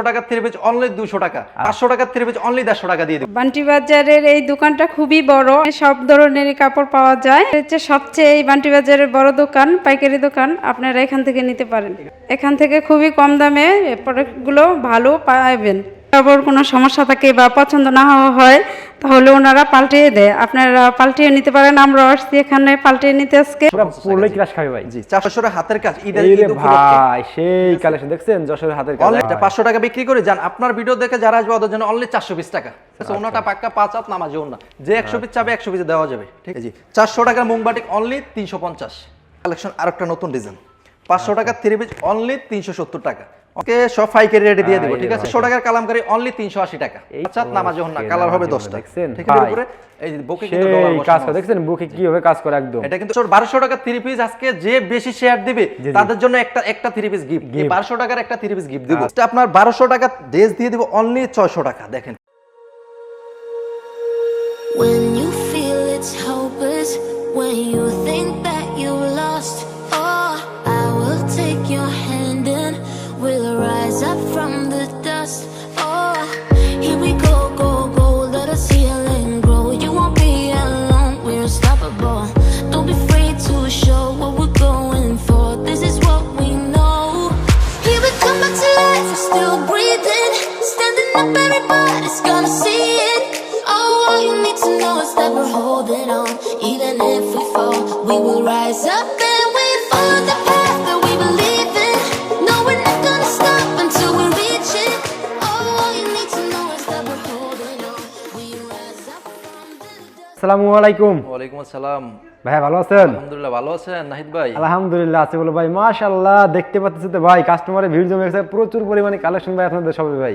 টাকার three only দুশো টাকা। পাঁচশো টাকার থ্রি পিস অনলি দেড়শো টাকা দিয়ে দিবো। বান্টি বাজারের এই দোকানটা খুবই বড়। সব ধরনের কাপড় পাওয়া যায়। হচ্ছে সবচেয়ে এই বান্টি বাজারের বড় দোকান পাইকারি দোকান আপনারা এখান থেকে নিতে পারেন। এখান থেকে খুবই কম দামে প্রোডাক্টগুলো ভালো পাবেন। কাপড় কোনো সমস্যা থাকে বা পছন্দ না হওয়া হয় তাহলে ওনারা পাল্টিয়ে দেয়। আপনারা পাল্টিয়ে নিতে পারেন আমরা আসছি এখানে পাল্টিয়ে নিতে আজকে। পুরো পড়লে ক্রাশ খাবে ভাই। জি চারশো হাতের কাজ ঈদের ঈদ ভাই সেই কালেকশন দেখছেন? যশোরের হাতের কাজ। অনলি পাঁচশো টাকা বিক্রি করে যান। আপনার ভিডিও দেখে যারা আসবে ওদের জন্য অনলি চারশো পিস টাকা। আচ্ছা। ওনাটা পাক্কা পাঁচ হাত নামাজ না যে একশো পিস চাবে একশো পিস দেওয়া যাবে। ঠিক আছে? চারশো টাকার মুংবাটিক অনলি তিনশো পঞ্চাশ। কালেকশন আরেকটা নতুন ডিজাইন পাঁচশো টাকা থ্রি পিস অনলি তিনশো সত্তর টাকা। ওকে সব রেটে দিয়ে দেবো ঠিক আছে। একশো টাকার কালামকারি অনলি তিনশো আশি টাকা। চাঁদ নামাজ না কালার হবে দশটা? ঠিক আছে উপরে এই বুকে কিন্তু ডলার কাজ করে দেখছেন? বুকে কীভাবে কাজ করে একদম? এটা কিন্তু বারোশো টাকা থ্রি পিস আজকে যে বেশি শেয়ার দিবে। তাদের জন্য একটা একটা থ্রি পিস গিফট। বারোশো টাকার একটা থ্রি পিস গিফট দিব। আপনার বারোশো টাকা ড্রেস দিয়ে দিব অনলি ছয়শো টাকা দেখেন। When you feel it's hopeless, when you think that you lost, আসসালামু আলাইকুম। ওয়ালাইকুম আসসালাম। ভাই ভালো আছেন? আলহামদুলিল্লাহ ভালো আছেন নাহিদ ভাই? আলহামদুলিল্লাহ আছে বলো ভাই মাশাআল্লাহ দেখতে পাচ্ছি তো ভাই কাস্টমারের ভিড় জমে গেছে। প্রচুর পরিমাণে কালেকশন ভাই আপনাদের সবে ভাই।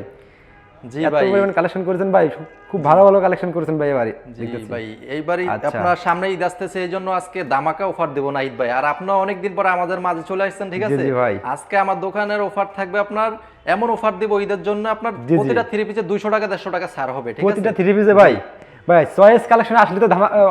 জি ভাই। পরিমাণে কালেকশন করেছেন ভাই খুব ভালো ভালো কালেকশন করেছেন ভাই এবারে জি ভাই এইবারই আচ্ছা। আপনার সামনে ঈদ আসতেছে এই জন্য আজকে দামাকা অফার দেবো নাহিদ ভাই। আর আপনার অনেকদিন পরে আমাদের মাঝে চলে আসছেন ঠিক আছে? ভাই। আজকে আমার দোকানের অফার থাকবে আপনার এমন অফার দিব ঈদের জন্য আপনার। প্রতিটা থ্রি পিসে দুইশো টাকা দেড়শো টাকা ছাড় হবে ঠিক আছে? প্রতিটা থ্রি পিসে ভাই। ভাই চয়েস কালেকশন আসলে তো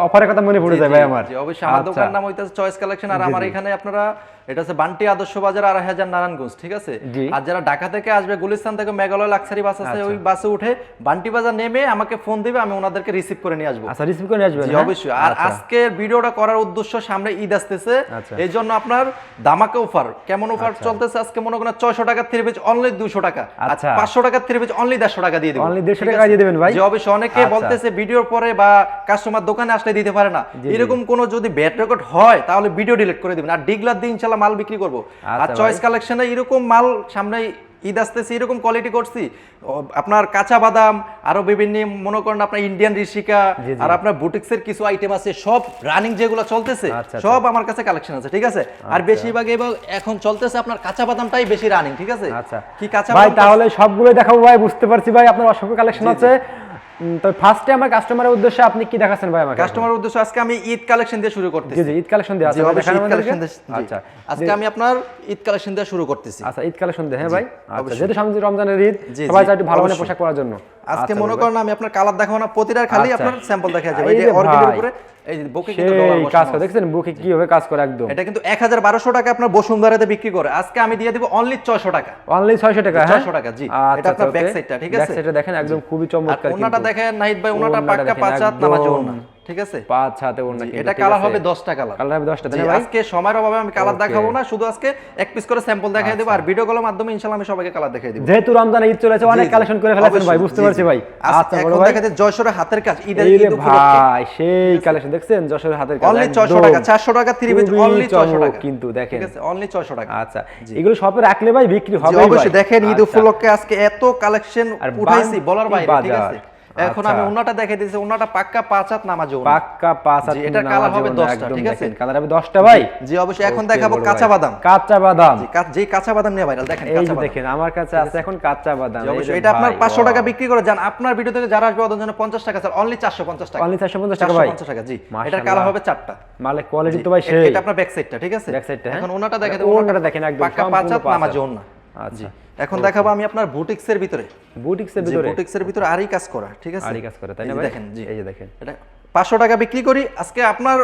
অফারের কথা মনে পড়ে যায় ভাই আমার। অবশ্যই। আমার আচ্ছা। দোকান নাম হইতেছে চয়েস কালেকশন আর আমার এখানে আপনারা এটা হচ্ছে বান্টি আদর্শ বাজার আড়াই হাজার নারায়ণগঞ্জ ঠিক আছে? আর যারা ঢাকা থেকে আসবে গুলিস্তান থেকে মেঘালয় লাক্সারি বাস আছে ওই বাসে উঠে বান্টি বাজার নেমে আমাকে ফোন দিবে আমি ওনাদেরকে রিসিভ করে নিয়ে আসব। আচ্ছা রিসিভ করে নিয়ে আসবেন হ্যাঁ? অবশ্যই। আর আচ্ছা। আজকের ভিডিওটা করার উদ্দেশ্য সামনে ঈদ আসতেছে। আচ্ছা। এই জন্য আপনার দামাকা অফার কেমন অফার চলতেছে আজকে? মনে করেন ছয়শো টাকার থ্রি পিস অনলি দুশো টাকা। আচ্ছা। পাঁচশো টাকার থ্রি পিস অনলি দেড়শো টাকা দিয়ে দেবো। Only 150 ঠিক টাকা দিয়ে দিবেন ভাই? অবশ্যই। অনেকে আচ্ছা। বলতেছে ভিডিওর পরে বা কাস্টমার দোকানে আসলে দিতে পারে না। এরকম কোনো যদি ব্যাড রেকর্ড হয় তাহলে ভিডিও ডিলিট করে দিবেন। আর ডিগলার দিয়ে ইনশাল্লাহ মাল বিক্রি করব। আর আচ্ছা চয়েস কালেকশনে এরকম মাল সামনে ঈদ আসতেছে এরকম কোয়ালিটি করছি। আপনার কাঁচা বাদাম আরও বিভিন্ন মনে করেন আপনার ইন্ডিয়ান ঋষিকা। আর আপনার বুটিক্সের কিছু আইটেম আছে সব রানিং যেগুলো চলতেছে আচ্ছা, সব আমার কাছে কালেকশন আছে ঠিক আছে? আর বেশিরভাগ এবার এখন চলতেছে আপনার কাঁচা বাদামটাই বেশি রানিং ঠিক আছে? আচ্ছা। কি কাঁচা ভাই তাহলে সবগুলোই দেখাবো ভাই বুঝতে পারছি ভাই আপনার অসংখ্য কালেকশন আছে। তো ফার্স্টে আমার কাস্টমারের উদ্দেশ্যে আপনি কি দেখাচ্ছেন ভাই আমাকে? কাস্টমার উদ্দেশ্য আজকে আমি ঈদ কালেকশন দিয়ে শুরু করতেছি। জি জি, ঈদ কালেকশন দিয়ে। আচ্ছা আজকে আমি আপনার ঈদ কালেকশন দিয়ে শুরু করতেছি। আচ্ছা ঈদ কালেকশন দিয়ে হ্যাঁ ভাই? আচ্ছা যেহেতু সামনে রমজানের ঈদ সবাই জি, চাই একটু ভালো পোশাক পরার জন্য। আজকে আচ্ছা, মনে করেন আমি আপনার কালার দেখাবো না প্রতিটার খালি আচ্ছা। আপনার স্যাম্পল দেখা যাবে। এই যে অর্কিডের উপরে এই যে বুকে কিন্তু ডলার কাজ করে দেখছেন বুকে কীভাবে কাজ করে একদম? এটা কিন্তু এক হাজার বারোশো টাকা আপনার বসুন্ধরাতে বিক্রি করে। আজকে আমি দিয়ে দিব অনলি ছয়শো টাকা। অনলি 600 টাকা হ্যাঁ? 600 টাকা, জি। আচ্ছা, এটা আপনার আচ্ছা, back okay। side টা, ঠিক আছে? side টা দেখেন একদম খুবই চমৎকার। দেখেন নাহিদ ভাই ওনাটা পাক্কা পাঁচ হাত নামাজ ঠিক আছে? পাঁচ হাতে এটা কালার হবে দশটা কালার কালার হবে 10টা তাই জি, না ভাই? আজকে সময়ের অভাবে আমি কালার দেখাবো না শুধু আজকে এক পিস করে স্যাম্পল দেখাই দেবো আর ভিডিও কলের মাধ্যমে ইনশাআল্লাহ আমি সবাইকে কালার দেখাই দেবো। যেহেতু রমজান ঈদ চলেছে অনেক। কালেকশন করে ফেলেছেন ভাই বুঝতে পারছি ভাই। আচ্ছা বড় ভাই। দেখাতে যশোরের হাতের কাজ ঈদের ঈদ ভাই সেই কালেকশন দেখছেন? যশোরের হাতের কাজ অনলি ছয়শো একদম। টাকা চারশো টাকা থ্রি পিস অনলি ছয়শো চমক টাকা। কিন্তু দেখেন। ঠিক আছে অনলি ছয়শো টাকা। আচ্ছা এগুলো শপে রাখলে ভাই বিক্রি হবে অবশ্যই দেখেন ঈদ উপলক্ষে আজকে এত কালেকশন উঠাইছি বলার বাইরে ঠিক আছে। এখন আচ্ছা। আমি ওনাটা দেখাই দিয়েছি ওনাটা পাক্কা পাঁচ হাত নামাজ। পাক্কা পাঁচ জি, এটার কালার হবে 10টা, ঠিক আছে? কালার হবে 10টা ভাই। জি অবশ্যই এখন দেখাবো কাঁচা বাদাম। কাঁচা বাদাম। যেই কাঁচা বাদাম নিয়ে ভাইরাল দেখেন কাঁচা বাদাম। দেখেন আমার কাছে আছে এখন কাঁচা বাদাম। জি, অবশ্যই এটা আপনার পাঁচশো টাকা বিক্রি করে যান আপনার ভিডিও থেকে যারা আসবে ওদের জন্য পঞ্চাশ টাকা স্যার অনলি চারশো পঞ্চাশ টাকা। Only 450 টাকা ভাই? 450 টাকা জি এটা কালার হবে চারটা। মালে কোয়ালিটি তো ভাই সেই। এটা আপনার ব্যাক সাইডটা ঠিক আছে? Back side টা, হ্যাঁ? এখন ওনাটা দেখেন ওড়নাটা দেখেন একদম পাক্কা পাঁচ হাত নামাজ হাত। আচ্ছা। এখন দেখাবো আমি আপনার বুটিক্সের ভিতরে। বুটিক্সের ভিতরে? বুটিক্সের ভিতরে আরই কাজ করা ঠিক আছে? আরই কাজ করা, তাই না দেখেন জি। এই যে দেখেন। এটা পাঁচশো টাকা বিক্রি করি আজকে আপনার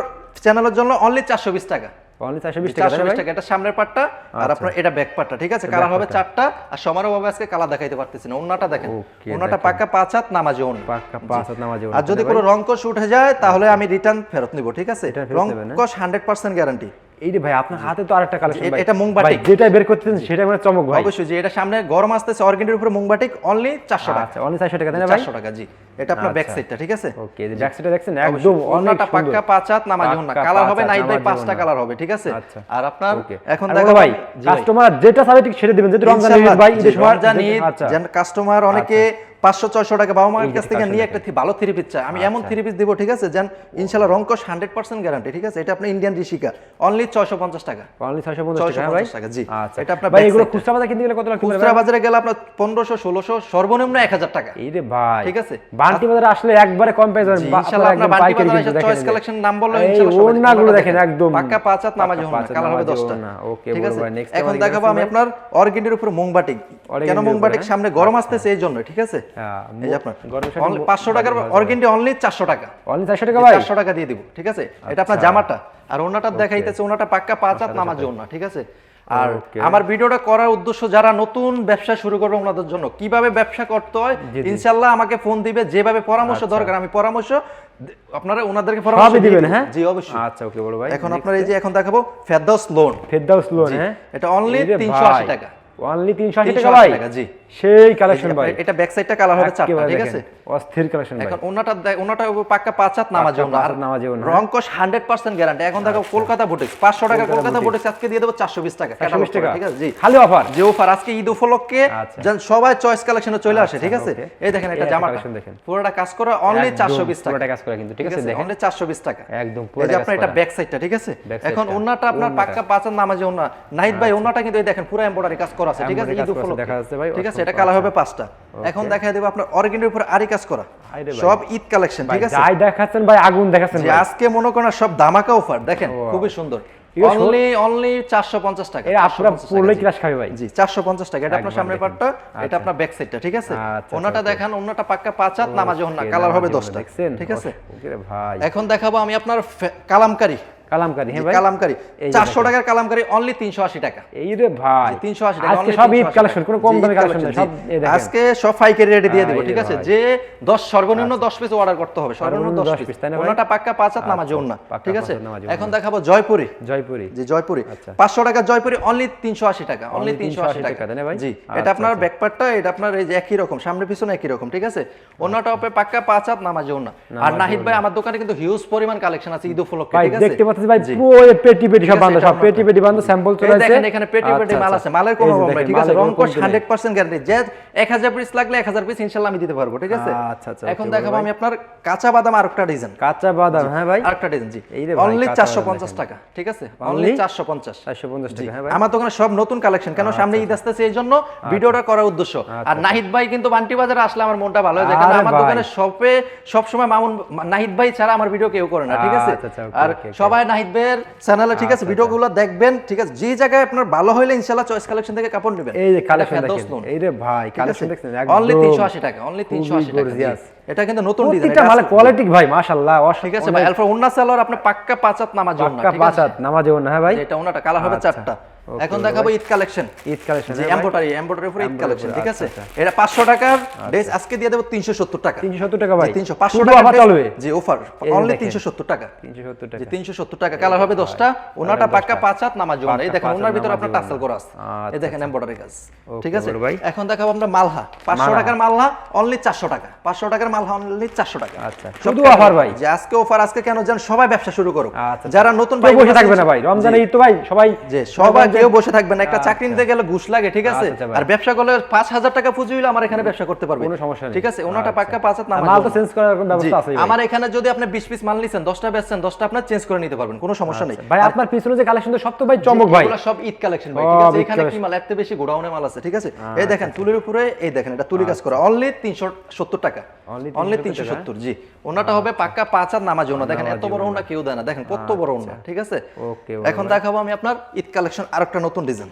চ্যানেলের জন্য অনলি চারশো বিশ টাকা। অনলি চারশো বিশ টাকা চারশো তাই না বিশ ভাই? টাকা এটা সামনের পাটটা আর আপনার এটা ব্যাক পাটটা ঠিক আছে? কালার হবে চারটা আর সমারও ভাবে আজকে কালার দেখাইতে পারতেছি না। ওনাটা দেখেন দেখেন। পাক্কা পাঁচ হাত নামাজি ওন পাক্কা পাঁচ হাত নামাজি ওড়না, আর যদি কোনো? রংকশ উঠে যায় তাহলে আমি রিটার্ন ফেরত নিব ঠিক আছে? Return ফেরত নেবেন, হ্যাঁ? রংকশ হান্ড্রেড পার্সেন্ট গ্যারান্টি এই রে ভাই আপনার হাতে তো আরেকটা কালেকশন ভাই। এটা। ভাই, যেটা বের করতেছেন সেটা মানে চমক ভাই। অবশ্যই যে এটা সামনে গরম আসতেছে অর্গেন্ডির উপরে মুংবাটিক অনলি চারশো টাকা। আচ্ছা অনলি চারশো টাকা তাই না ভাই? চারশো টাকা জি। এটা আপনার ব্যাক আচ্ছা। সাইডটা ঠিক আছে? ওকে ব্যাক সাইডে দেখছেন একদম পাক্কা পাঁচ হাত ওড়না পাক্কা কালার হবে নাইট পাঁচটা কালার হবে ঠিক আছে? আচ্ছা। আর আপনার এখন দেখো ভাই কাস্টমার যেটা চাবে ঠিক সেটা দিবেন যদি রমজান ঈদ ভাই ঈদের সময় রমজান ঈদ, আচ্ছা। কাস্টমার অনেকে পাঁচশো ছয়শো টাকা বাবা মায়ের কাছ থেকে নিয়ে একটা ভালো থ্রি পিস চায় আমি এমন থ্রি পিস দিব ঠিক আছে যেন ইনশাল্লাহ রঙ্কশ হান্ড্রেড পার্সেন্ট গ্যারান্টি ঠিক আছে? এটা আপনার ইন্ডিয়ান ঋষিকা। অনলি ছয়শো পঞ্চাশ টাকা। অনলি 650 টাকা ভাই? 650 টাকা, জি। আচ্ছা। এটা আপনার ভাই এগুলো খুচরা বাজার কিনতে গেলে কত পারে খুচরা বাজারে গেলে আপনার পনেরোশো ষোলোশো সর্বনিম্ন এক হাজার টাকা। এই রে ভাই। ঠিক আছে। বান্টি বাজারে আসলে একবারে কম পেয়ে যাবেন। ইনশাআল্লাহ আপনারা বান্টি বাজারে যে। collection নাম বললে ওড়নাগুলো দেখেন একদম। পাক্কা পাঁচ হাত নামাজি হাত কালার হবে দশটা। ওকে, ঠিক আছে? এখন দেখাবো আমি আপনার অর্গেন্ডির উপরে মোমবাটিক কেন হ্যাঁ? সামনে গরম আসতেছে এই জন্য ঠিক আছে? হ্যাঁ, এই যে আপনার গরমের সাথে মো- পাঁচশো টাকার ভালো, ভালো। অনলি চারশো টাকা। অনলি 400 টাকা ভাই? চারশো টাকা দিয়ে দিব ঠিক আছে? এটা আপনার জামাটা। আর ওনাটা দেখাইতেছে ওনাটা পাক্কা পাঁচ হাত নামাজি ওনা ঠিক আছে? আর আমার ভিডিওটা করার উদ্দেশ্য যারা নতুন ব্যবসা শুরু করবে ওনাদের জন্য কীভাবে ব্যবসা করতে হয়। ইনশাল্লাহ আমাকে ফোন দিবে যেভাবে পরামর্শ দরকার আমি পরামর্শ আপনারা ওনাদেরকে পরামর্শ দিবেন হ্যাঁ? জি অবশ্যই। আচ্ছা ওকে বড় ভাই। এখন আপনার এই যে এখন দেখাবো ফেরদাউস লোন ফেরদাউস লোন হ্যাঁ? এটা রে 380 টাকা। অনলি 380 টাকা 380 ভাই। জি। সেই কালেকশন ভাই। এটা ব্যাক সাইডটা কালার হবে চারটা ঠিক আছে? অস্থির কালেকশন ভাই। এখন ওনাটা দেখ- ওনাটা পাক্কা পাঁচ হাত নামাজি ওনা আর হাত নামাজি ওনা। রংকশ হান্ড্রেড পার্সেন্ট গ্যারান্টি এখন দেখো কলকাতা বুটিক্স পাঁচশো টাকা কলকাতা বুটিক্স আজকে দিয়ে দেবো চারশো বিশ টাকা 420 টাকা। ঠিক আছে? জি। খালি অফার যে অফার আজকে ঈদ উপলক্ষে আচ্ছা। যেন সবাই চয়েস কালেকশনে চলে আসে আচ্ছা, ঠিক আছে? এই দেখেন এটা একটা জামাটা। collection দেখেন। পুরোটা কাজ করা অনলি একদম চারশো বিশ টাকা। পুরোটা কাজ করা কিন্তু, ঠিক আছে, দেখেন। অনলি চারশো বিশ টাকা। একদম পুরো এই আপনার এটা। ব্যাক সাইডটা ঠিক আছে? এখন ওনাটা আপনার। পাক্কা পাঁচার নামাজে ওনা নাইট ভাই ওনাটা কিন্তু এই দেখেন পুরো এমব্রয়ডারি কাজ করা আছে ঠিক আছে? ঈদ উপলক্ষে। দেখা যাচ্ছে ভাই, ঠিক আছে? এটা কালার হবে। পাঁচটা। এখন দেখাই দেবো আপনার অর্গেন্ডের উপর আরি কাজ করা। সব ঈদ কালেকশন ঠিক আছে? যাই দেখাচ্ছেন ভাই আগুন দেখাচ্ছেন আজকে মনে করেন সব ধামাকা অফার দেখেন খুবই সুন্দর। এগুলো অনলি অনলি চারশো পঞ্চাশ টাকা এরা আপনারা 450 টাকা, পড়লেই জি। ক্রাশ খাবে ভাই। জি চারশো পঞ্চাশ টাকা এটা আপনার সামনের দেখেন। এটা। আপনার ব্যাক সাইডটা ঠিক আছে? ওনাটা দেখান ওনাটা পাক্কা পাঁচ হাত নামাজে ওনা কালার হবে নামাজি দশটা দেখছেন? ঠিক আছে? ওকে ভাই। এখন দেখাবো আমি আপনার কালামকারি। কালামকারি হ্যাঁ ভাই? কালামকারি। এই যে চারশো দেখেন। টাকার কালামকারি অনলি তিনশো আশি টাকা। এই রে ভাই তিনশো আশি টাকা আজকে সব ঈদ কালেকশন কোনো কম দামি কালেকশন সব আজকে সব পাইকারি রেটে দিয়ে দিব ঠিক আছে? যে দশ সর্বনিম্ন দশ পিস অর্ডার করতে হবে সর্বনিম্ন সর্বনিম্ন 10 পিস? ওনাটা পাক্কা পাঁচ হাত নামাজে আচ্ছা, ঠিক আছে? এখন দেখাবো জয়পুরি। জয়পুরি। জি জয়পুরি। আচ্ছা। পাঁচশো টাকা জয়পুরি অনলি তিনশো আশি টাকা অনলি তিনশো আশি 380 টাকা। টাকা, তাই না ভাই? জি আচ্ছা, এটা আপনার আচ্ছা। ব্যাকপার্টটা এটা আপনার এই যে একই রকম সামনে পিছনে একই রকম ঠিক আছে? হবে পাক্কা পাঁচ হাত নামাজ ওনা আর নাহিদ ভাই আমার দোকানে কিন্তু হিউজ পরিমাণ কালেকশন আছে ঈদ উপলক্ষে ঠিক আছে? দেখতে পাচ্ছেন ভাই পুরো এই পেটি পেটি সব ঠিক আছে, বান্ধব এটা সব পেটি পেটি বান্ধব স্যাম্পল চলে আছে দেখেন এখানে পেটি পেটি আচ্ছা, মাল আচ্ছা। আছে মালের কোনো এই নাই ঠিক আছে? মালের কোনো রংকশ কমতি নাই। হান্ড্রেড পার্সেন্ট গ্যারান্টি যে এক হাজার পিস লাগলে এক হাজার পিস ইনশাল্লাহ আমি দিতে পারব ঠিক আছে? আচ্ছা, আচ্ছা, এখন দেখাবো আমি আপনার কাঁচা বাদাম আর ডিজাইন কাঁচা বাদাম হ্যাঁ ভাই? আরেকটা ডিজাইন জি। এই রে ভাই, অনলি কাঁচা চারশো বাদাম পঞ্চাশ দেখেন। টাকা ঠিক আছে? অনলি চারশো পঞ্চাশ। 450 টাকা হ্যাঁ ভাই? আমার দোকানে সব নতুন কালেকশন কেন সামনে ঈদ আসতেছে এই জন্য ভিডিওটা করার উদ্দেশ্য। আর নাহিদ ভাই কিন্তু বান্টি বাজারে আসলে আমার মনটা ভালো হয়ে যায় কারণ আমার দোকানে শপে সবসময় মামুন নাহিদ ভাই ছাড়া আমার ভিডিও কেউ করে না ঠিক আছে? আচ্ছা, আচ্ছা, আর। সবাই নাহিদ ভাইয়ের চ্যানেলে ঠিক আছে ভিডিওগুলো দেখবেন ঠিক আছে যে জায়গায় আপনার ভালো হইলে ইনশাআল্লাহ চয়েস কালেকশন থেকে কাপড় নেবেন। এই যে কালেকশন দেখেন। এই রে ভাই কালেকশন দেখেন অনলি একদম তিনশো আশি টাকা অনলি তিনশো আশি টাকা। এটা কিন্তু নতুন ডিজাইন এটা মানে কোয়ালিটি ভাই মাশাআল্লাহ ঠিক আছে ভাই আলফা উন্না সালোয়ার আপনি পাক্কা পাঁচাত নামাজ পাক্কা পাঁচাত নামাজ না হ্যাঁ ভাই? এটা ওনাটা কালার হবে আচ্ছা। চারটা। এখন দেখাবো ঈদ কালেকশন ঈদ কালেকশন জি এমব্রয়ডারি এমব্রয়ডারি উপরে ঈদ কালেকশন ঠিক আচ্ছা, আছে? আচ্ছা। এটা পাঁচশো টাকার ড্রেস আজকে দিয়ে দেবো তিনশো সত্তর টাকা। 370 টাকা ভাই। 300 500 টাকা অফার চলবে? জি অফার অনলি 370 টাকা। 370 টাকা। জি 370 টাকা কালার হবে 10টা ওনাটা পাক্কা পাঁচ হাত নামাজ এই দেখেন ওনার ভিতরে আপনার টাসেল করা আছে আচ্ছা, এই দেখেন এমব্রয়ডারি কাজ। ঠিক আছে? এখন দেখাবো আমরা মালহা। 500 টাকার মালহা অনলি 400 টাকা। 500 টাকার মালহা অনলি 400 টাকা। আচ্ছা, শুধু offer ভাই। যে আজকে অফার আজকে কেন যেন সবাই ব্যবসা শুরু করুক। আচ্ছা, যারা নতুন ভাই বসে থাকবে না ভাই। রমজানে ঈদ তো ভাই সবাই যে সবাই কেউ বসে থাকবে না একটা আচ্ছা। চাকরি নিতে গেলে ঘুষ লাগে ঠিক আছে? আচ্ছা, আর ব্যবসা করলে পাঁচ হাজার টাকা পুঁজি হইলে আমার এখানে ব্যবসা করতে পারবে। কোনো সমস্যা ঠিক আছে? ওনাটা আচ্ছা। পাক্কা পাঁচ হাত আর মাল তো চেঞ্জ করার এরকম ব্যবস্থা আছে আমার এখানে যদি আপনি বিশ পিস মাল নিছেন দশটা বেচছেন দশটা আপনার চেঞ্জ করে নিতে পারবেন কোনো সমস্যা নেই। ভাই আপনার পিছনে যে কালেকশন সব তো ভাই চমক ভাই। এগুলো সব ঈদ কালেকশন ভাই ঠিক আছে? এখানে কি মাল? এত বেশি গোডাউনে মাল আছে ঠিক আছে? এই দেখেন তুলির উপরে এই দেখেন এটা তুলি কাজ করা। অনলি তিনশো সত্তর টাকা। অনলি 370 তিনশো সত্তর জি। ওনাটা হবে পাক্কা পাঁচ হাত নামাজ ওনা। দেখেন এত বড় ওনা। কেউ দেয় না। দেখেন কত বড় ওনা ঠিক আছে? এখন দেখাবো আমি আপনার ঈদ কালেকশন আরেকটা নতুন ডিজাইন।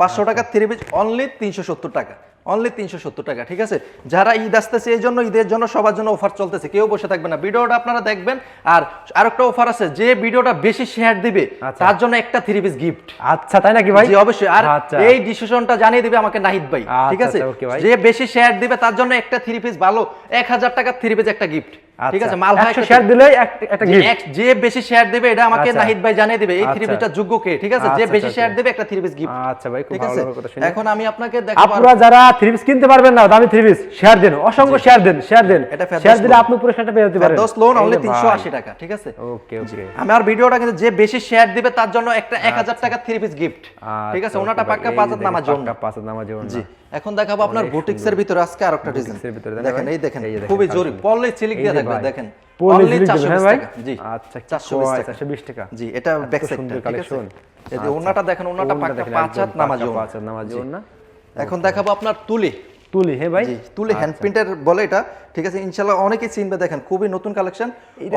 পাঁচশো টাকা থ্রি পিস অনলি তিনশো সত্তর টাকা। অনলি তিনশো সত্তর টাকা ঠিক আছে? যারা ঈদ আসতেছে এই জন্য ঈদের জন্য সবার জন্য অফার চলতেছে কেউ বসে থাকবে না। ভিডিওটা আপনারা দেখবেন আর আরেকটা অফার আছে যে ভিডিওটা বেশি শেয়ার দিবে আচ্ছা। তার জন্য একটা থ্রি পিস গিফট আচ্ছা তাই নাকি ভাই? জি অবশ্যই। আর আচ্ছা। এই ডিসিশনটা জানিয়ে দিবে আমাকে নাহিদ ভাই আচ্ছা, ঠিক আছে? আচ্ছা। যে বেশি শেয়ার দিবে তার জন্য একটা থ্রি পিস ভালো এক হাজার টাকার থ্রি পিস একটা গিফট ঠিক আছে মাল একশো শেয়ার এক- একটা। এক- যে বেশি শেয়ার দেবে এটা আমাকে আচ্ছা। নাহিদ ভাই জানিয়ে দিবে। এই থ্রি আচ্ছা। পিসটা যোগ্য কে? ঠিক আছে? যে আচ্ছা, বেশি আচ্ছা, শেয়ার আচ্ছা। দেবে একটা থ্রি পিস গিফট আচ্ছা ভাই খুব ভালো কথা শুনে। এখন আমি আপনাকে দেখাবো আপনারা যারা থ্রি পিস কিনতে পারবেন না দামি থ্রি পিস শেয়ার দেন অসংখ্য শেয়ার দেন শেয়ার দেন। শেয়ার দিলে। আপনি পুরস্কারটা পেয়ে যেতে পারেন। দশ লোন অনলি যে তিনশো ভাই। আশি টাকা ঠিক আছে? ওকে ওকে আমার ভিডিওটা কিন্তু যে বেশি শেয়ার দিবে তার জন্য একটা এক হাজার টাকা থ্রি পিস গিফট ঠিক আছে? ওনাটা পাক্কা পাঁচ পাঁচ হাত জি। এখন দেখাবো আপনার বুটিক্সের ভিতরে আজকে আরেকটা ডিজাইন দেখেন এই দেখেন খুবই সুন্দর। পললে চিলিক দিয়ে দেখবেন দেখেন পরলে Only ঝিলিক দেবে, 420 ভাই? টাকা। জি আচ্ছা, 420 টাকা। জি এটা ব্যাক ঠিক আছে এই আচ্ছা। ওনাটা দেখেন ওনাটা পাকা পাঁচ হাত নামাজ পাঁচ হাত নামাজি ওড়না। এখন দেখাবো আপনার তুলি তুলি হ্যাঁ ভাই? তুলি হ্যান্ড প্রিন্টের বলে এটা। ঠিক আছে ইনশাআল্লাহ অনেকেই চিনবে দেখেন খুবই নতুন কালেকশন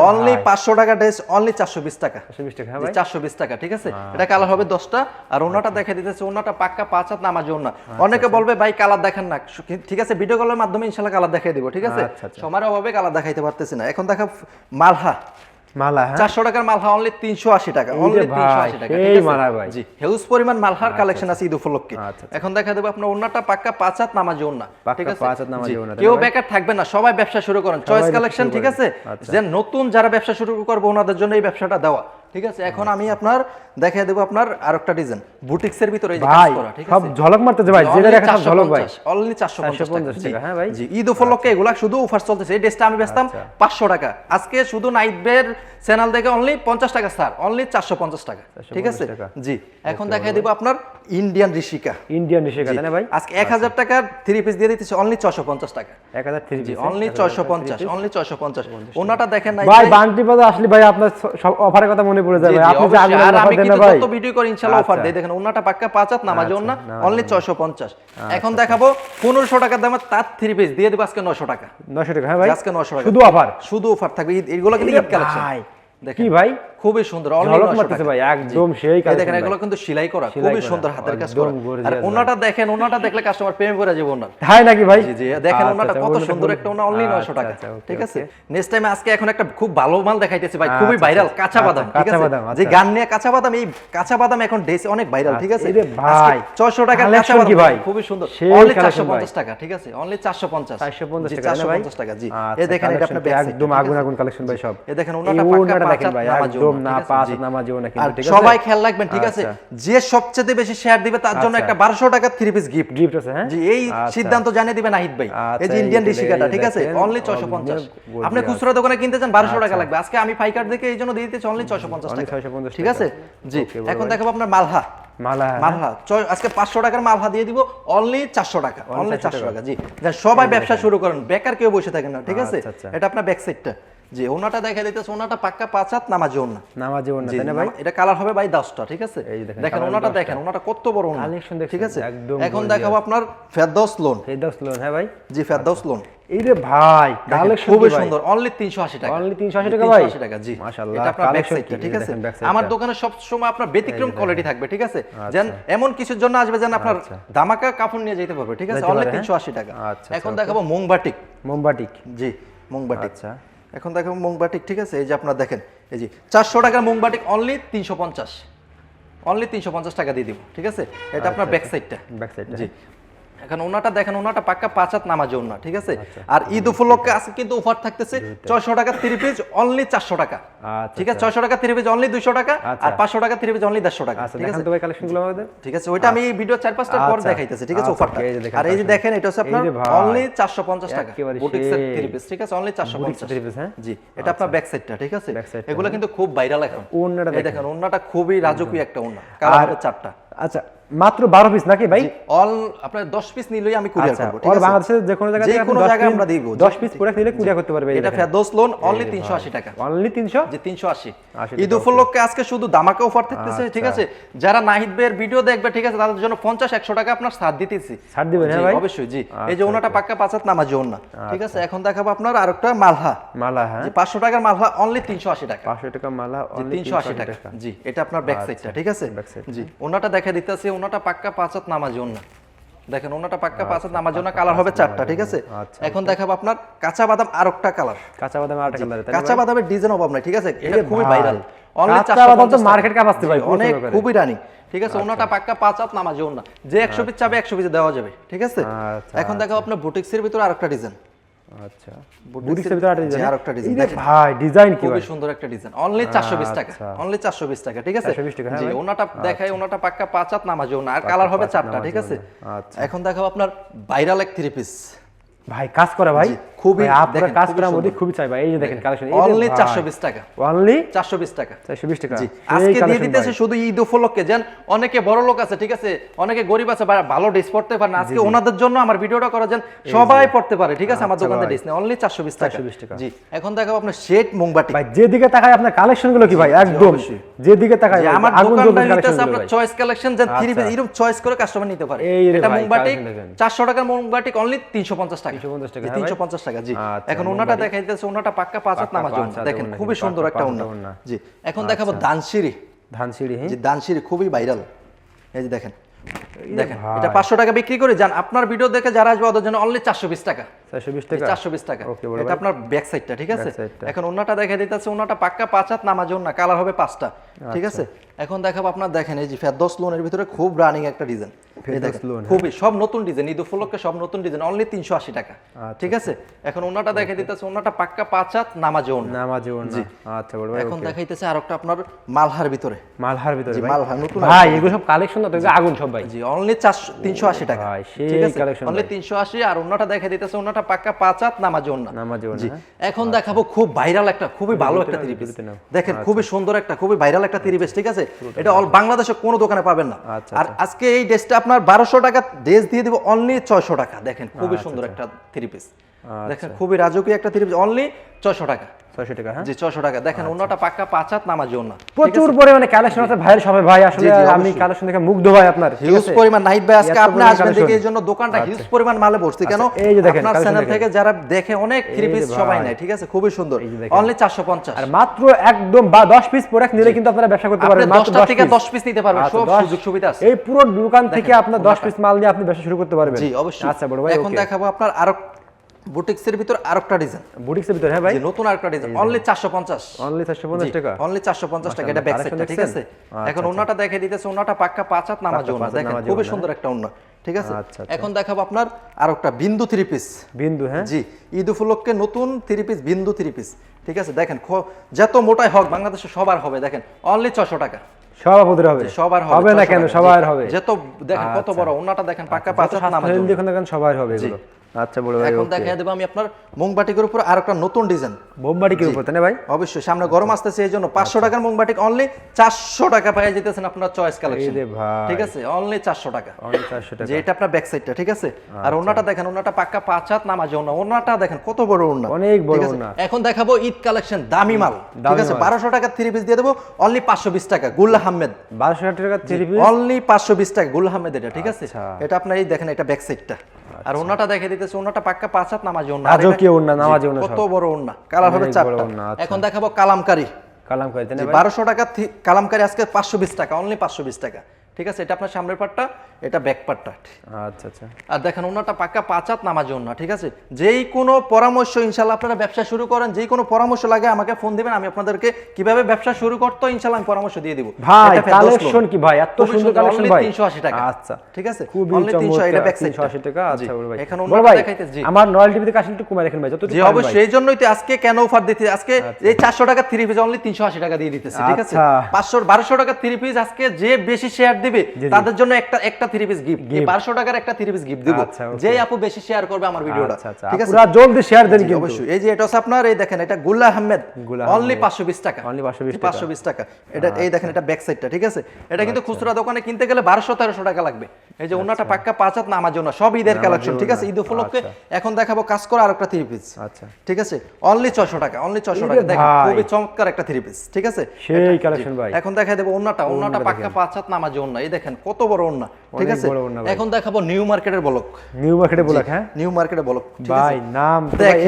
অনলি। পাঁচশো টাকা ড্রেস অনলি চারশো বিশ টাকা। 120 টাকা হ্যাঁ ভাই। চারশো বিশ টাকা ঠিক আছে? এটা কালার হবে দশটা আর ওনাটা দেখে দিতেছে ওনাটা পাক্কা পাঁচ হাত নামাজি ওনা আচ্ছা, অনেকে বলবে ভাই কালার দেখেন না। ঠিক আছে ভিডিও কলের মাধ্যমে ইনশাল্লাহ কালার দেখাই দিব ঠিক আছে? আচ্ছা, আচ্ছা। সময়ের অভাবে কালার দেখাইতে পারতেছি না। এখন দেখা মালহা। মালা হ্যাঁ? চারশো টাকার মালহা অনলি তিনশো আশি টাকা অনলি তিনশো আশি টাকা সেই ঠিক আছে? মালহা ভাই। জি হিউজ পরিমাণ মালহার কালেকশন আছে ঈদ উপলক্ষে। আচ্ছা, এখন দেখা দেবো আপনার ওনাটা পাক্কা পাঁচ হাত নামাজি ওনা ঠিক আছে? কেউ বেকার থাকবে না সবাই ব্যবসা শুরু করেন চয়েস কালেকশন ঠিক আছে? আচ্ছা। যে নতুন যারা ব্যবসা শুরু করব ওনাদের জন্য এই ব্যবসাটা দেওয়া। ঠিক আছে? এখন আমি আপনার দেখাই দেবো আপনার আরেকটা ডিজাইন বুটিক্সের ভিতরে এই যে কাজ ভাই সব ঝলক মারতেছে ভাই যেটা দেখা সব ঝলক ভাই। অনলি চারশো 450 টাকা, হ্যাঁ ভাই? জি ঈদ উপলক্ষে এগুলা শুধু অফার চলতেছে। এই ড্রেসটা আমি বেচতাম আচ্ছা। পাঁচশো টাকা। আজকে শুধু নাইটবের চ্যানেল দেখে অনলি পঞ্চাশ টাকা স্যার অনলি চারশো পঞ্চাশ টাকা। ঠিক আছে? জি এখন দেখাই দিব আপনার ইন্ডিয়ান ঋষিকা। ইন্ডিয়ান ডিশে তাই না ভাই? আজকে এক হাজার টাকার থ্রি পিস দিয়ে দিতেছে অনলি ছশো পঞ্চাশ টাকা। 1000 থ্রি পিস অনলি ছয়শো পঞ্চাশ অনলি ছয়শো পঞ্চাশ। ওনাটা দেখেন না ভাই বান্টি বাজার আসলে ভাই আপনার অফারের কথা মনে পড়ে জি, ভাই জি, আপনি যে আগুনে আগুন আর আমি কিন্তু যত ভিডিও করি ইনশাআল্লাহ অফার আচ্ছা। দেই দেখেন ওনাটা পাক্কা পাঁচাত নামাজ ওনা অনলি ছয়শো পঞ্চাশ। এখন দেখাবো পনেরোশো টাকার দামে তার থ্রি পিস দিয়ে দেবো আজকে নশো টাকা। 900 টাকা হ্যাঁ ভাই। আজকে নশো টাকা। শুধু অফার শুধু অফার থাকবে। এগুলো কিন্তু ঈদ কালেকশন ভাই দেখেন। কি ভাই? খুবই সুন্দর অনলি ঝলক 900 মারতেছে টাকা ভাই, একদম সেই এই দেখেন এগুলো কিন্তু সেলাই করা খুবই সুন্দর হাতের কাজ করা। আর ওনাটা দেখেন ওনাটা দেখলে কাস্টমার প্রেমে পড়ে যাবে ওনার তাই নাকি ভাই? জি দেখেন আচ্ছা, ওনাটা আচ্ছা, কত সুন্দর একটা ওনা অনলি আচ্ছা, 900 টাকা আচ্ছা, ঠিক আছে? নেক্সট টাইমে আজকে এখন একটা খুব ভালো মাল দেখাইতেছি ভাই খুবই ভাইরাল কাঁচা বাদাম ঠিক আছে? যে। গান নিয়ে কাঁচা বাদাম এই কাঁচা বাদাম এখন ডেসে অনেক ভাইরাল ঠিক আছে? ভাই, 600 টাকা কাঁচা বাদাম ভাই? খুবই সুন্দর। অনলি collection 450 টাকা ঠিক আছে? অনলি 450 450 জি, টাকা তাই না ভাই? 450 টাকা জি। এই দেখেন এটা আপনার একদম আগুন আগুন কালেকশন ভাই সব। এ দেখেন এই ওনাটা পাঁচ দেখেন ভাই নামাজি একদম না পাঁচ নামাজি কিন্তু ঠিক আছে? সবাই খেয়াল রাখবেন ঠিক আছে? আচ্ছা। যে সবচেয়ে বেশি শেয়ার দিবে তার জন্য আচ্ছা। একটা বারোশো টাকার থ্রি পিস গিফট গিফট আছে হ্যাঁ? জি এই আচ্ছা। সিদ্ধান্ত জানিয়ে দিবে নাহিদ ভাই। এই যে ইন্ডিয়ান ঋষিকাটা ঠিক আছে? অনলি ছয়শো পঞ্চাশ। অরিজিনাল আপনি খুচরা দোকানে কিনতে চান বারোশো টাকা লাগবে। আজকে আমি পাইকার দেখে এই জন্য দিয়ে দিতেছি অনলি ছয়শো পঞ্চাশ Only টাকা 650 ঠিক আছে? জি এখন দেখাবো আপনার মালহা। হ্যাঁ? মালহা আজকে পাঁচশো টাকার মালহা দিয়ে দিব অনলি চারশো টাকা অনলি চারশো টাকা। জি সবাই ব্যবসা শুরু করেন। বেকার কেউ বসে থাকেন না ঠিক আছে। এটা আপনার ব্যাক সাইডটা জি ওনাটা দেখা দিতেছে ওনাটা পাক্কা পাঁচ হাত নামাজি ওনা। নামাজি ওড়না জি, তাই না ভাই? এটা কালার হবে ভাই দশটা ঠিক আছে? দেখেন, দেখেন ওনাটা দেখেন ওনাটা কত বড় ওনা Collection দেখছেন, ঠিক আছে? একদম এখন দেখাবো আপনার ফেরদৌস লোন দশ লোন হ্যাঁ ভাই? জি ফেরদৌস লোন এই রে ভাই কালেকশন খুবই সুন্দর অনলি 380 টাকা। Only 380 টাকা ভাই? 380 টাকা জি। মাশাআল্লাহ, এটা আপনার ব্যাক সাইডটা ঠিক আছে? দেখেন আমার দোকানে সব সময় আপনার ব্যতিক্রম কোয়ালিটি থাকবে ঠিক আছে? আচ্ছা। যেন এমন কিছুর জন্য আসবে যেন আপনার দামাকা কাপড় নিয়ে যেতে পারবে ঠিক আছে? অনলি হ্যাঁ? 380 টাকা। আচ্ছা, এখন আচ্ছা, দেখাবো মোমবাটিক মোমবাটিক জি মোমবাটিক আচ্ছা। এখন দেখেন মোমবাটিক ঠিক আছে? এই যে আপনার দেখেন এই যে চারশো টাকার মোমবাটিক অনলি তিনশো পঞ্চাশ। অনলি তিনশো পঞ্চাশ টাকা দিয়ে দিব ঠিক আছে? এটা আপনার ব্যাক সাইডটা ব্যাক সাইড জি। এখন ওনাটা দেখেন ওনাটা পাক্কা পাঁচ হাত নামাজ ওনা ঠিক আছে? আচ্ছা। আর ঈদ উপলক্ষে আজকে কিন্তু অফার থাকতেছে ছয়শো টাকা থ্রি পিস অনলি চারশো টাকা। আচ্ছা, ঠিক আছে? ছয়শো টাকা থ্রি পিস অনলি দুইশো টাকা আচ্ছা। আর পাঁচশো টাকা থ্রি পিস অনলি দেড়শো টাকা আচ্ছা ঠিক আছে? কালেকশনগুলো আমাদের। ঠিক আছে ওইটা আমি ভিডিও চার পাঁচটা পর আচ্ছা। দেখাইতেছি ঠিক আছে আচ্ছা, অফারটা। আর এই যে দেখেন এটা হচ্ছে আপনার অনলি চারশো পঞ্চাশ টাকা। বুটিক্সের থ্রি পিস ঠিক আছে? অনলি চারশো পঞ্চাশ। three piece, হ্যাঁ? জি এটা আপনার ব্যাক সাইডটা ঠিক আছে? এগুলো কিন্তু খুব ভাইরাল এখন। ওড়নাটা এই দেখেন। ওড়নাটা খুবই রাজকীয় একটা ওড়না কালার চারটা। আচ্ছা মাত্র বারো পিস নাকি ভাই? অল আপনার 10 পিস নিলেই আমি কুরিয়ার আচ্ছা করব ঠিক আছে? বাংলাদেশের যে কোনো জায়গা যে থেকে কোনো জায়গায় আমরা দিব 10 পিস নিলে কুরিয়ার করতে পারবে এটা লোন অনলি 380 টাকা অনলি 300 যে 380 আশি। ঈদ উপলক্ষে আজকে শুধু ধামাকা অফার থাকতেছে ঠিক আচ্ছা। আছে? যারা নাহিদ ভাইয়ের ভিডিও দেখবে ঠিক আছে তাদের জন্য 50 100 টাকা আপনার ছাড় দিতেছি। ছাড় দিবেন, হ্যাঁ ভাই? অবশ্যই জি। এই যে আচ্ছা, ওনাটা পাক্কা পাঁচাত নামাজি ঠিক আছে? এখন দেখাবো আপনার আরেকটা মালহা। মালা হ্যাঁ। যে 500 টাকার মালহা অনলি 380 টাকা। 500 টাকা মালা জি only 380 টাকা। জি এটা আপনার ব্যাক সাইডটা ঠিক আছে? জি ওনাটা দেখা দিতেছে ওনাটা পাক্কা পাঁচাত নামাজি ওন্না দেখেন ওনাটা পাক্কা পাঁচ হাত নামার জন্য কালার হবে চারটা ঠিক আছে? আচ্ছা, এখন দেখাবো আপনার কাঁচা বাদাম আর একটা কালার কাঁচা বাদাম আরেকটা কালার কাঁচা বাদামের ডিজাইন অভাব নাই ঠিক আছে? এটা খুবই ভাইরাল অনলি কাঁচা বাদাম তো market কাঁপাচ্ছে ভাই, অনেক করে। খুবই রানি ঠিক আছে? ওনাটা পাক্কা পাঁচ হাত নামাজ না। যে একশো পিস চাবে একশো পিসে দেওয়া যাবে ঠিক আছে? আচ্ছা, এখন দেখাবো আপনার বুটিক্সের ভিতরে আরেকটা ডিজাইন আচ্ছা। বুটিক্সের বুটিক্সের ভিতরে আরেকটা জি, ডিজাইন ভাই ডিজাইন কি খুবই সুন্দর একটা ডিজাইন অনলি চারশো বিশ টাকা। আচ্ছা। অনলি চারশো বিশ টাকা ঠিক আছে? 420 হ্যাঁ জি ওনাটা দেখায় ওনাটা পাক্কা পাঁচ হাত নামাজ না আর কালার হবে চারটা ঠিক আছে? আচ্ছা। এখন দেখাবো আপনার ভাইরাল এক থ্রি পিস ভাই কাজ করে ভাই? খুবই- আপনারা কাজ করার মধ্যে খুবই চাই ভাই এই যে দেখেন কালেকশন অনলি চারশো বিশ টাকা। অনলি চারশো বিশ টাকা। চারশো বিশ টাকা। জি আজকে দিয়ে দিতেছে শুধু ঈদ উপলক্ষে যেন অনেকে বড় লোক আছে ঠিক আছে? অনেকে গরিব আছে ভালো ড্রেস পড়তে পারে না। আজকে ওনাদের জন্য আমার ভিডিওটা করা যেন সবাই পড়তে পারে ঠিক আছে? আমার আচ্ছা দোকানে ড্রেস নেই অনলি চারশো বিশ টাকা। 420 টাকা। জি এখন দেখাবো আপনার শেড মোমবাতি। ভাই যেদিকে তাকায় আপনার কালেকশনগুলো কি ভাই? একদম। যেদিকে তাকায় আমার দোকানটা নিতেছে আপনার চয়েস কালেকশন যেন থ্রি আচ্ছা। এরকম চয়েস করে কাস্টমার নিতে পারে। এটা মোমবাতি collection দেখেন। চারশো টাকার মোমবাতি অনলি তিনশো পঞ্চাশ টাকা। 350 টাকা, হ্যাঁ তিনশো ভাই? পঞ্চাশ টাকা জি। আচ্ছা, এখন ওনাটা দেখাইতেছে দেখা ওনাটা পাক্কা পাঁচ হাত হাতের দেখেন খুবই সুন্দর একটা ওড়না। জি এখন দেখাবো দানসিঁড়ি ধানসিঁড়ি। হ্যাঁ খুবই ভাইরাল। এই যে দেখেন দেখেন এটা পাঁচশো টাকা বিক্রি করে। যান আপনার ভিডিও দেখে যারা আসবে ওদের জন্য অনলি চারশো বিশ টাকা। চারশো বিশ টাকা? চারশো বিশ টাকা। এটা আপনার ব্যাক সাইডটা ঠিক আছে। এখন ওনাটা দেখা দিতেছে ওনাটা পাক্কা পাঁচ হাত নামাজ না কালার হবে পাঁচটা ঠিক আচ্ছা। আছে? এখন দেখাবো আপনার দেখেন এই যে ফেরদৌস লোনের ভিতরে খুব রানিং একটা ডিজাইন খুবই সব নতুন ডিজাইন ঈদ উপলক্ষে সব নতুন ডিজাইন অনলি তিনশো আশি টাকা আচ্ছা, ঠিক আছে? এখন ওনাটা দেখা দিতেছে ওনাটা পাক্কা পাঁচ হাত নামাজ নামাজে ওড়না আচ্ছা বড় এখন দেখাইতেছে আর একটা আপনার মালহার ভিতরে। মালহার ভিতরে মালহার, নতুন ভাই এগুলো সব কালেকশন তো আগুন সব। ভাই? জি অনলি চারশো তিনশো আশি টাকা। ঠিক আছে? collection অনলি ভাই। তিনশো আশি আর ওনাটা দেখা দিতেছে ওনাটা পাক্কা পাঁচ নামাজ ওন্না নামাজে ওড়না, হ্যাঁ। এখন দেখাবো খুব ভাইরাল একটা খুবই ভালো একটা থ্রি পিস দেখেন খুবই সুন্দর একটা খুবই ভাইরাল একটা থ্রি পিস ঠিক আছে? এটা অল বাংলাদেশে কোনো দোকানে পাবেন না। আচ্ছা, আর আজকে এই ড্রেসটা আপনার বারোশো টাকা ড্রেস দিয়ে দিব অনলি ছয়শো টাকা। দেখেন খুবই সুন্দর একটা থ্রি পিস দেখেন খুবই রাজকীয় একটা থ্রি পিস অনলি ছয়শো টাকা। ছয়শো টাকা হ্যাঁ? জি ছয়শো টাকা। দেখেন ওনাটা পাক্কা পাঁচ হাত নামাজ প্রচুর পরিমাণে কালেকশন আছে। ভাইয়ের সবাই ভাই আসলে আমি কালেকশন দেখে মুগ্ধ ভাই আপনার। হিউজ পরিমাণ নাহিদ ভাই আজকে আপনি আসবেন দেখে এই জন্য দোকানটা হিউজ পরিমাণ মালে বসছে কেন? আচ্ছা, এই যে দেখেন, আপনার চ্যানেল থেকে যারা দেখে অনেক থ্রি পিস সবাই নেয় ঠিক আছে? খুবই সুন্দর। অনলি চারশো পঞ্চাশ। আর মাত্র একদম বা দশ পিস প্রোডাক্ট নিলে কিন্তু আপনারা ব্যবসা করতে পারবেন। মাত্র থেকে piece। দশ পিস নিতে পারবেন। আচ্ছা, সব সুযোগ সুবিধা আছে। এই পুরো দোকান থেকে আপনার দশ পিস মাল দিয়ে আপনি ব্যবসা শুরু করতে পারবেন। জি অবশ্যই। আচ্ছা বড় ভাই এখন দেখাবো আপনার আরও বুটিক্সের ভিতর আরেকটা ডিজাইন বুটিক্সের ভিতরে হ্যাঁ ভাই? নতুন আরেকটা ডিজাইন অনলি চারশো পঞ্চাশ। অনলি চারশো পঞ্চাশ টাকা? অনলি চারশো পঞ্চাশ টাকা এটা ব্যাক সাইডটা ঠিক আছে? এখন ওনাটা দেখে দিতেছে ওনাটা পাক্কা পাঁচ হাত নামাজ পাক্কা ওনা পাঁচ হাত দেখেন খুবই সুন্দর একটা ওনা ঠিক আছে? আচ্ছা, আচ্ছা। এখন দেখাবো আপনার আর একটা বিন্দু থ্রি পিস বিন্দু হ্যাঁ? জি ঈদ উপলক্ষে নতুন থ্রি পিস বিন্দু থ্রি পিস ঠিক আছে? দেখেন যত মোটাই হোক বাংলাদেশে সবার হবে দেখেন অনলি ছশো টাকা। সব আপনাদের হবে? সবার হবে না কেন? সবার। হবে। যত দেখেন কত বড় ওনাটা দেখেন পাক্কা পাঁচ হাত নামাজ দেখেন সবার হবে এগুলো। আচ্ছা বড় ভাই এখন। দেখা দেবো আমি আপনার মোমবাটিকের উপর আর একটা নতুন ডিজাইন। উপর তাই না ভাই? অবশ্যই সামনে গরম আসতেছে এই জন্য পাঁচশো টাকার মোমবাটিক অনলি চারশো টাকা পাই যেতেছেন আপনার চয়েস কালেকশন। ঠিক আছে? অনলি চারশো টাকা। চারশো টাকা। যে এটা আপনার ব্যাক সাইডটা ঠিক আছে? আর ওনাটা দেখেন ওনাটা পাক্কা পাঁচ হাত নামাজ ওনা ওনাটা দেখেন কত বড় ওনা অনেক বড় এখন দেখাবো ঈদ কালেকশন দামি মাল। ঠিক আছে। বারোশো টাকা থ্রি পিস দিয়ে দেবো অনলি পাঁচশো বিশ টাকা গুল্লা আহমেদ বারোশো টাকা থ্রি পিস অনলি পাঁচশো বিশ টাকা গুল আহমেদ এটা ঠিক আছে? আচ্ছা। এটা আপনার এই দেখেন এটা ব্যাক সাইডটা আর ওনাটা দেখে দিতেছে ওনাটা পাক্কা পাঁচ হাত নামাজ ওনা কি ওড়না, নামাজি কত বড় ওনা কালার হবে চারটা। আচ্ছা। এখন দেখাবো কালামকারী। কালামকারী করে তাই বারোশো টাকা কালামকারী কালামকারি আজকে পাঁচশো বিশ টাকা অনলি পাঁচশো বিশ টাকা। ঠিক আছে? এটা আপনার সামনের পাটটা এটা ব্যাক পাটটা। আচ্ছা আচ্ছা। আর দেখেন ওনাটা পাক্কা পাঁচ হাত নামাজ ওনা ঠিক আছে? যেই কোনো পরামর্শ ইনশাল্লাহ আপনারা ব্যবসা শুরু করেন যেই কোনো পরামর্শ লাগে আমাকে ফোন দিবেন আমি আপনাদেরকে কীভাবে ব্যবসা শুরু করতে ইনশাল্লাহ আমি পরামর্শ দিয়ে দিব। ভাই কালেকশন কি ভাই? এত সুন্দর কালেকশন ভাই। 380 টাকা। আচ্ছা। ঠিক আছে? Only 300 এটা ব্যাক সাইড 380 টাকা? আচ্ছা ভাই। এখন ওনাটা ভাই দেখাইতে জি। আমার রয়্যাল টিভিতে কাছে একটু কমে রাখেন ভাই যতটুকু জি অবশ্যই এই জন্যই তো আজকে কেন অফার দিতে আজকে এই চারশো টাকা থ্রি পিস অনলি তিনশো আশি টাকা দিয়ে দিতেছে ঠিক আছে? আচ্ছা। পাঁচশো বারোশো টাকা থ্রি পিস আজকে যে বেশি শেয়ার দিবে জি। তাদের জন্য একটা একটা থ্রি পিস গিফট বারোশো টাকার একটা থ্রি পিস গিফট দিব। আচ্ছা, যে আপু বেশি শেয়ার করবে আমার ভিডিওটা। আচ্ছা আচ্ছা। ঠিক আছে? পুরা জলদি শেয়ার দেন কিন্তু। অবশ্যই। এই যে এটা হচ্ছে আপনার এই দেখেন এটা গুল্লা আহমেদ। অনলি পাঁচশো বিশ টাকা। Only 520 টাকা। এটা এই দেখেন এটা ব্যাক সাইডটা ঠিক আছে? এটা কিন্তু খুচরা দোকানে কিনতে গেলে বারোশো তেরোশো টাকা লাগবে। এই যে ওনাটা পাক্কা পাঁচ হাত নামার জন্য। সব ঈদের কালেকশন ঠিক আছে? ঈদ উপলক্ষে এখন দেখাবো কাজ করা আর একটা থ্রি পিস আচ্ছা। ঠিক আছে? অনলি ছশো টাকা অনলি ছশো টাকা। দেখেন খুবই চমৎকার একটা থ্রি পিস ঠিক আছে? সেই কালেকশন ভাই। এখন দেখা দেবো ওনাটা। ওনাটা পাক্কা পাঁচ হাত নামাজ ওনা ওন্না এই দেখেন কত বড় ওন্না ঠিক আছে। এখন দেখাবো নিউ মার্কেটের বলক। নিউ মার্কেটে বলা হ্যাঁ? নিউ মার্কেটে বলক ভাই নাম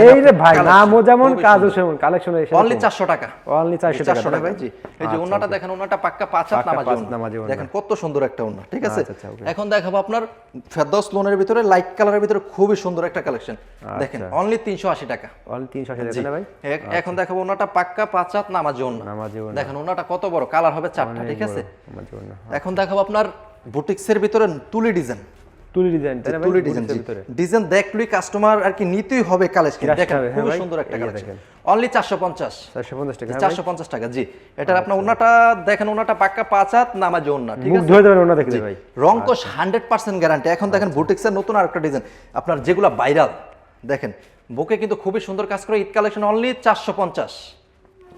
এই রে ভাই নামও যেমন কাজও। সেমন কালেকশন এসে অনলি চারশো টাকা। অনলি 400 টাকা, চারশো তাই না টাকা ভাই? জি। এই যে আচ্ছা, ওনাটা দেখেন ওনাটা পাক্কা পাঁচ হাত নামাজি ওড়না। দেখেন কত সুন্দর একটা ওন্না ঠিক আছে? আচ্ছা, আচ্ছা. এখন দেখাবো আপনার ফেরদৌস লোনের ভিতরে লাইট কালারের ভিতরে খুবই সুন্দর একটা কালেকশন। দেখেন আচ্ছা। অনলি তিনশো আশি টাকা অনলি 380 টাকা ভাই? এখন দেখাবো ওনাটা পাক্কা পাঁচ হাত নামাজি ওড়না। দেখেন ওনাটা কত বড় কালার হবে চারটা ঠিক আছে। এখন দেখাবো আপনার বুটিক্সের ভিতরে তুলি ডিজাইন। তুলি ডিজাইন তুলি ডিজাইন ডিজাইন দেখলেই কাস্টমার আর কি নিতেই হবে কালেকশন দেখেন হ্যাঁ ভাই? সুন্দর একটা কালেকশন দেখেন। অনলি চারশো পঞ্চাশ। 450 টাকা হ্যাঁ ভাই? চারশো পঞ্চাশ টাকা জি। এটার আপনার ওনাটা দেখেন ওনাটা পাক্কা পাঁচ হাত নামাজ ওনা ঠিক আছে? ধুয়ে দেবেন ওনা দেখলে ভাই। রং কোশ হান্ড্রেড পার্সেন্ট গ্যারান্টি এখন দেখেন বুটিক্সের নতুন আরেকটা ডিজাইন। আপনার যেগুলো ভাইরাল দেখেন বুকে কিন্তু খুবই সুন্দর কাজ করে ঈদ কালেকশন অনলি চারশো পঞ্চাশ।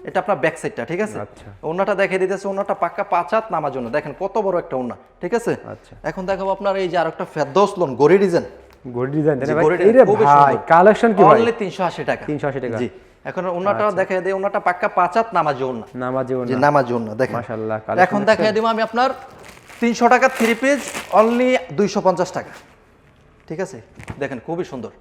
এটা আপনার ব্যাক সাইডটা ঠিক আছে? আচ্ছা। ওনাটা দেখে দিতেছে ওনাটা পাক্কা পাঁচ হাত নামার জন্য। দেখেন কত বড় একটা ওনা ঠিক আছে? আচ্ছা। এখন দেখাবো আপনার এই যে আরেকটা ফেরদৌস লোন গড়ি ডিজাইন গোল্ড ডিজাইন ভাই এই রে ভাই কালেকশন কি ভাই? অনলি তিনশো আশি টাকা। 380 টাকা। জি এখন ওনাটা দেখে দেয় ওনাটা পাক্কা পাঁচ হাত নামাজ ওনা নামাজি যে ওড়না নামাজ ওনা দেখেন। মাশাআল্লাহ, এখন দেখাই দিব আমি আপনার তিনশো টাকা থ্রি পিস অনলি দুইশো পঞ্চাশ টাকা। ঠিক আছে? দেখেন খুবই সুন্দর।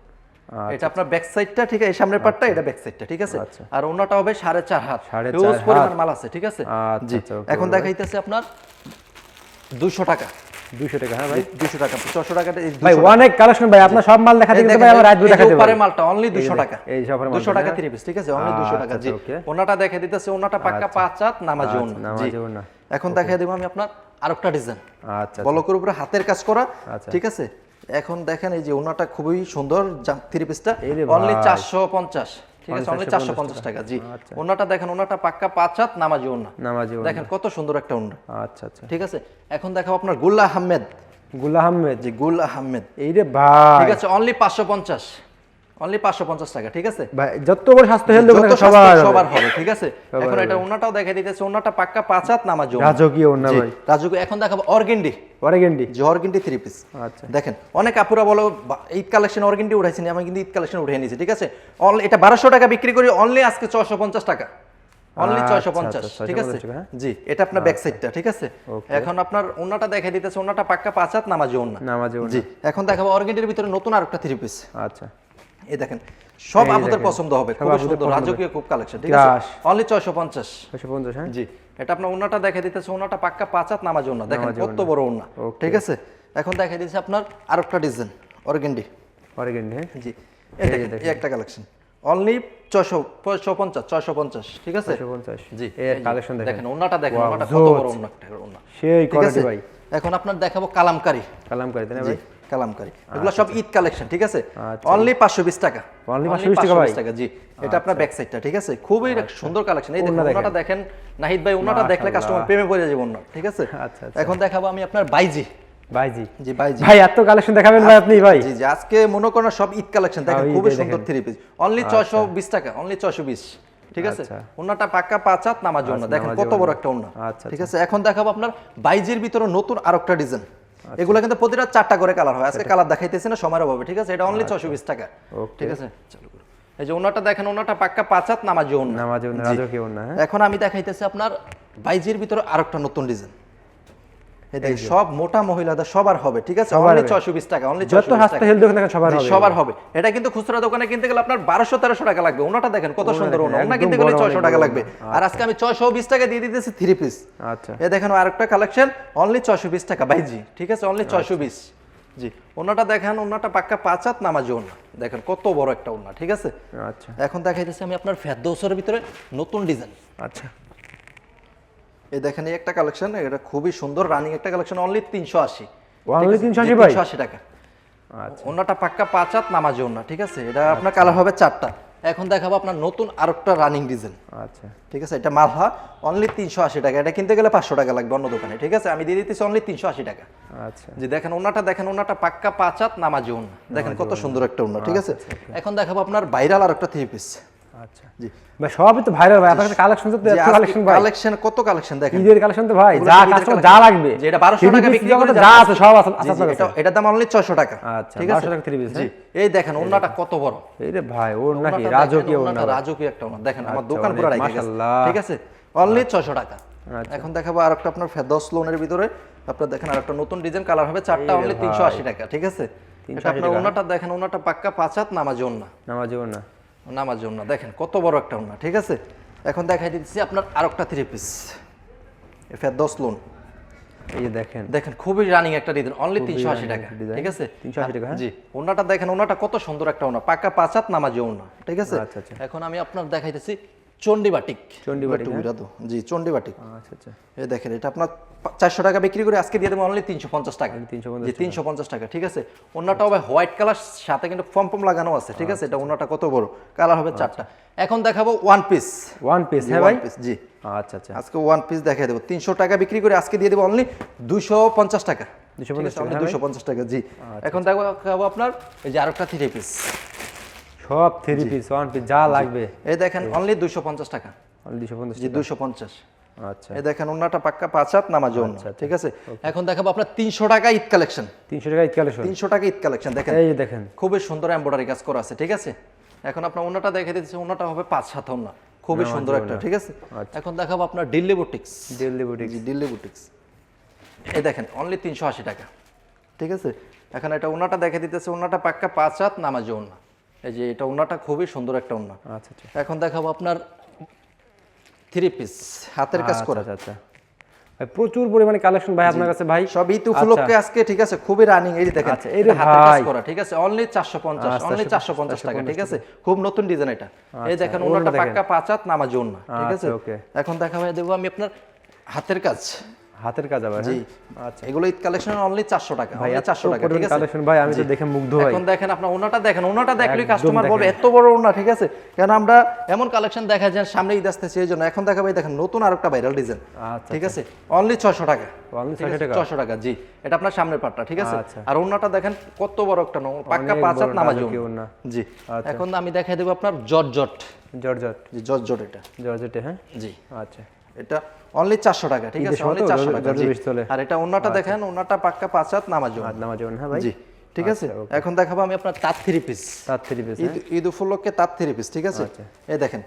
এটা আপনার ব্যাক সাইডটা ঠিক আছে? এই সামনের পার্টটা এটা ব্যাক সাইডটা ঠিক আছে? আচ্ছা। আর ওনাটা হবে সাড়ে চার হাত। সাড়ে Huge চার পরিমাণ মাল আছে ঠিক আছে? আচ্ছা, জি আচ্ছা, এখন। দেখাইতেছে আপনার দুইশো টাকা। 200 টাকা হ্যাঁ ভাই? দুইশো টাকা ছশো টাকা ভাই অনেক কালেকশন ভাই আপনার সব মাল দেখাতে কিন্তু ভাই আমার রাত দেখাতে উপরে পারি। মালটা অনলি এই 200 টাকা। এই উপরের মালটা, 200 টাকা হ্যাঁ? থ্রি পিস ঠিক আছে? অনলি 200 টাকা জি। আচ্ছা. ওনাটা দেখে দিতেছে ওনাটা পাক্কা পাঁচ হাত নামাজি আচ্ছা, ওনা নামাজি ওড়না। এখন দেখাই দেব আমি আপনার আরেকটা ডিজাইন আচ্ছা। বলকের উপরে হাতের কাজ করা আচ্ছা। ঠিক আছে? এখন দেখেন এই যে ওনাটা খুবই সুন্দর থ্রি পিসটা অনলি চারশো পঞ্চাশ। ঠিক আছে অনলি চারশো পঞ্চাশ টাকা জি। আচ্ছা। ওনাটা দেখেন ওনাটা পাক্কা পাঁচ হাত নামাজি ওনা। নামাজি দেখেন কত সুন্দর একটা ওনা। আচ্ছা আচ্ছা। ঠিক আছে এখন দেখাবো আপনার গুল্লা আহমেদ। গুল আহমেদ? জি গুল আহমেদ। এই রে ভাই। ঠিক আছে অনলি পাঁচশো পঞ্চাশ। অনলি পাঁচশো পঞ্চাশ টাকা ঠিক আছে? ভাই যত বড় স্বাস্থ্য হেলথ সবার সবার হবে ঠিক আছে? এখন এটা ওনাটাও দেখে দিতেছে পাক্কা নামাজ রাজকীয় ভাই। রাজকীয় এখন দেখাবো অর্গেন্ডি। অরেগেন্ডি। যে অর্গেন্ডি থ্রি পিস আচ্ছা। দেখেন অনেক আপুরা বলো ঈদ কালেকশন অর্গেন্ডি উঠাইছি না, আমি কিন্তু ঈদ কালেকশন নিয়েছি ঠিক আছে? অনলি এটা বারোশো টাকা বিক্রি করি অনলি আজকে ছয়শো পঞ্চাশ টাকা। অনলি আচ্ছা, ছয়শো পঞ্চাশ আচ্ছা, ঠিক আছে? 650 হ্যাঁ? জি এটা আপনার ব্যাক সাইডটা ঠিক আছে? এখন আপনার ওনাটা দেখে দিতেছে ওনাটা পাক্কা পাঁচ হাত নামাজি নামাজি। জি এখন দেখাবো অর্গেন্ডির ভিতরে নতুন আরেকটা থ্রি পিস আচ্ছা। এই দেখেন সব দেখেন। পছন্দ হবে খুব সুন্দর রাজকীয় খুব কালেকশন ঠিক আছে? অনলি ছয়শো পঞ্চাশ। ছয়শো পঞ্চাশ হ্যাঁ? জি এটা আপনার ওনাটা দেখে দিতেছে ওনাটা পাক্কা পাঁচ হাত নামাজ ওনা দেখেন কত বড় ওনা ঠিক আছে? এখন দেখে দিচ্ছে আপনার আরেকটা ডিজাইন অর্গেন্ডি। অরেগেন্ডি হ্যাঁ? জি এই দেখেন এই একটা কালেকশন অনলি ছয়শো ছয়শো পঞ্চাশ ছয়শো পঞ্চাশ ঠিক আছে? ছয়শো পঞ্চাশ। জি এই কালেকশন দেখেন। দেখেন ওনাটা দেখেন ওনাটা কত বড় জোস। ওনা একটা ওনা সেই কোয়ালিটি ভাই। এখন আপনার দেখাবো কালামকারি। কালাম করে তাই না ভাই? কালামকারি এগুলো সব ঈদ কালেকশন ঠিক আছে? আচ্ছা। অনলি পাঁচশো বিশ টাকা। Only 520 টাকা ভাই? টাকা জি। এটা আপনার ব্যাক সাইডটা ঠিক আছে? খুবই সুন্দর কালেকশন এই দেখুন ওনাটা দেখেন। নাহিদ ভাই ওনাটা দেখলে কাস্টমার প্রেমে পড়ে যাবে ওনার ঠিক আছে? আচ্ছা, আচ্ছা। এখন দেখাবো আমি আপনার বাইজি। ভাইজি জি বাইজি। ভাই এত কালেকশন দেখাবেন ভাই আপনি ভাই। জি জি আজকে মনে করেন সব ঈদ কালেকশন দেখেন হ্যাঁ, খুবই সুন্দর থ্রি পিস অনলি ছয়শো বিশ টাকা অনলি ছয়শো বিশ ঠিক আছে। ওনাটা পাক্কা পাঁচ নামার জন্য দেখেন কত বড় একটা ওনা ঠিক আছে? এখন দেখাবো আপনার বাইজির ভিতরে নতুন আরেকটা ডিজাইন এগুলো কিন্তু প্রতিটা চারটা করে কালার হয়। আজকে কালার দেখাইতেছি না সময়ের অভাবে ঠিক আছে? এটা অনলি ছয়শো বিশ টাকা ঠিক আছে? চালু করো। এই যে ওনাটা দেখেন ওনাটা পাক্কা পাঁচাত নামাজ নামাজি নামাজ জি। রাজকীয় ওড়না, হ্যাঁ? এখন আমি দেখাইতেছি আপনার বাইজির ভিতরে আরেকটা নতুন ডিজাইন এই সব মোটা মহিলাদের সবার হবে ঠিক আছে? অনলি হবে। ছয়শো বিশ টাকা অনলি যত হাসতে হেলথ দোকান সবার হবে। সবার হবে। এটা কিন্তু খুচরা দোকানে কিনতে গেলে আপনার বারোশো তেরোশো টাকা লাগবে। ওনাটা দেখেন কত সুন্দর ওনা। ওনা কিনতে গেলে বড় ছয়শো অনেক টাকা লাগবে। আর আজকে আমি ছয়শো বিশ টাকা দিয়ে দিতেছি থ্রি পিস আচ্ছা। এ দেখেন আরেকটা কালেকশন অনলি ছয়শো বিশ টাকা বাইজি ঠিক আছে? অনলি ছয়শো বিশ। জি ওনাটা দেখেন ওনাটা পাক্কা পাঁচ হাত নামাজি ওনা। দেখেন কত বড় একটা ওনা ঠিক আছে? আচ্ছা। এখন দেখাইতেছি আমি আপনার ফেরদৌসের ভিতরে নতুন ডিজাইন আচ্ছা। এই দেখেন এই একটা কালেকশন এটা খুবই সুন্দর রানিং একটা কালেকশন অনলি তিনশো আশি। Only 380 ভাই? তিনশো আশি টাকা। আচ্ছা। ওনাটা পাক্কা পাঁচ হাত নামাজি ওনা ঠিক আছে? এটা আপনার কালার হবে চারটা। এখন দেখাবো আপনার নতুন আরেকটা রানিং ডিজাইন আচ্ছা। ঠিক আছে? এটা মালহা অনলি তিনশো আশি টাকা। এটা কিনতে গেলে পাঁচশো টাকা লাগবে অন্য দোকানে ঠিক আছে? আমি দিয়ে দিতেছি অনলি তিনশো আশি টাকা। আচ্ছা। যে দেখেন ওনাটা দেখেন ওনাটা পাক্কা পাঁচ হাত নামাজি ওনা দেখেন কত সুন্দর একটা ওনা ঠিক আছে? এখন দেখাবো আপনার ভাইরাল আর একটা থ্রি পিস আচ্ছা। জি। ভাই সবই তো ভাইরাল ভাই। আপনার কালেকশন তো কালেকশন ভাই। কালেকশন কত কালেকশন দেখেন? ঈদের কালেকশন তো ভাই যা কাস্টমার যা লাগবে। যে এটা 1200 টাকা বিক্রি করে যা আছে সব আছে জি, আছে এটা দাম অনলি 600 টাকা। আচ্ছা, ঠিক 1200 টাকা three piece, জি হ্যাঁ? এই দেখেন ওন্নাটা কত বড়। এই রে ভাই ওর নাকি রাজকীয় দেখেন, ওড়না। ওন্নাটা ভাই। রাজকীয় একটা ওন্না দেখেন আমার আচ্ছা, দোকান পুরো অনেক, গেছে। ঠিক আছে? অনলি 600 টাকা। এখন দেখাবো আর একটা আপনার ফেদস লোনের ভিতরে। আপনার দেখেন আর একটা নতুন ডিজাইন কালার হবে চারটা অনলি। তিনশো আশি টাকা। ঠিক আছে? এটা আপনার। ওনাটা দেখেন ওনাটা পাক্কা পাঁচ হাত নামাজ ওন্না নামাজ জীবন না নামাজ ওনা দেখেন কত বড় একটা ওনা ঠিক আছে? এখন দেখাই দিচ্ছি আপনার আর একটা থ্রি পিস দশ লোন। এই যে দেখেন। দেখেন খুবই রানিং একটা ডিজাইন অনলি তিনশো আশি টাকা। ঠিক আছে? 380 টাকা, হ্যাঁ? জি ওনাটা দেখেন ওনাটা কত সুন্দর একটা ওনা পাকা পাঁচাত নামাজি ওনা ঠিক আছে? আচ্ছা, আচ্ছা। এখন আমি আপনার দেখাইতেছি চন্ডী বাটিক চণ্ডী বাটিক, একটু হ্যাঁ? ঘুরা দাও। জি চন্ডী বাটিক আচ্ছা আচ্ছা। এই দেখেন এটা আপনার চারশো টাকা বিক্রি করে আজকে দিয়ে দেবো অনলি তিনশো পঞ্চাশ টাকা। Only 350 জি তিনশো পঞ্চাশ টাকা ঠিক আছে? ওনাটা হবে হোয়াইট কালার সাথে কিন্তু ফর্ম ফর্ম লাগানো আছে ঠিক আছে? এটা ওনাটা কত বড়? কালার হবে চারটা। এখন দেখাবো ওয়ান পিস ওয়ান পিস হ্যাঁ ভাই? পিস জি। আচ্ছা আচ্ছা। আজকে ওয়ান পিস দেখাই দেবো। তিনশো টাকা বিক্রি করে আজকে দিয়ে দেবো অনলি দুশো পঞ্চাশ টাকা। 250 টাকা, হ্যাঁ দুশো পঞ্চাশ টাকা জি। এখন দেখো দেখাবো আপনার এই যে আরেকটা থ্রি পিস সব থ্রি পিস ওয়ান পিস যা লাগবে। এই দেখেন অনলি দুশো পঞ্চাশ টাকা। দুশো পঞ্চাশ জি দুশো পঞ্চাশ। আচ্ছা। এই দেখেন ওনাটা পাক্কা পাঁচ হাত নামাজ আচ্ছা, ঠিক আছে? এখন দেখাবো আপনার তিনশো টাকা ঈদ কালেকশন তিনশো টাকা ঈদ কালেকশন তিনশো টাকা ঈদ কালেকশন দেখেন। এই দেখেন। খুবই সুন্দর এমব্রয়ডারি কাজ করা আছে ঠিক আছে? এখন আপনার ওনাটা দেখে দিচ্ছি ওনাটা হবে পাঁচ সাত ওনা খুবই সুন্দর একটা ঠিক আছে? আচ্ছা। এখন দেখাবো আপনার দিল্লি বুটিক্স দিল্লি বুটিক জি দিল্লি বুটিক্স এই দেখেন অনলি তিনশো আশি টাকা ঠিক আছে? এখন এটা ওনাটা দেখে দিতেছে ওনাটা পাক্কা পাঁচ হাত নামাজি ওনা এই যে এটা ওনাটা খুবই সুন্দর একটা ওনা আচ্ছা আচ্ছা। এখন দেখাবো আপনার থ্রি পিস হাতের কাজ আচ্ছা, করা। আচ্ছা আচ্ছা। প্রচুর পরিমাণে কালেকশন ভাই আপনার কাছে ভাই। সব ঈদ উপলক্ষে আজকে ঠিক আছে? খুবই রানিং এই দেখেন আচ্ছা, এই হাতের কাজ করা ঠিক আছে? অনলি চারশো পঞ্চাশ আচ্ছা, অনলি চারশো পঞ্চাশ টাকা ঠিক আছে? খুব নতুন ডিজাইন এটা। এই দেখেন ওনাটা। পাক্কা পাঁচ হাত নামাজ ওনা ঠিক আছে? এখন দেখা ভাই দেবো আমি আপনার হাতের কাজ। হাতের কাজ আবার জি। হ্যাঁ? আচ্ছা। এগুলো ঈদ কালেকশন অনলি চারশো টাকা ভাই only 400 টাকা ঠিক আছে? কালেকশন ভাই আমি তো দেখে মুগ্ধ ভাই। এখন দেখেন আপনার ওনাটা দেখেন ওনাটা দেখলে কাস্টমার বলবে এত বড় ওনা ঠিক আছে? কেন আমরা এমন কালেকশন দেখা যায় সামনে ঈদ আসতেছে এই জন্য এখন দেখা ভাই দেখেন নতুন আরেকটা ভাইরাল ডিজাইন আচ্ছা, ঠিক আছে? অনলি ছয়শো টাকা। Only ঠিক 600 টাকা? 600 টাকা জি। এটা আপনার সামনের পাটটা ঠিক আছে? আচ্ছা। আর ওনাটা দেখেন কত বড় একটা নো পাক্কা পাঁচ হাত নামাজ জি। আচ্ছা। এখন আমি দেখাই দেবো আপনার জট জট জর্জট। জি জট জট এটা। জর্জেটে হ্যাঁ? জি। আচ্ছা। এটা অনলি চারশো টাকা ঠিক আছে? অনলি চারশো টাকা। আর এটা ওনাটা দেখেন ওনাটা পাক্কা পাঁচ হাত নামাজ নামাজ হ্যাঁ ভাই? জি ঠিক আছে? আচ্ছা, এখন দেখাবো আমি আপনার তাঁত three piece. Three piece Eid Eid উপলক্ষে তাঁত থ্রি পিস ঠিক আছে? আচ্ছা। এই দেখেন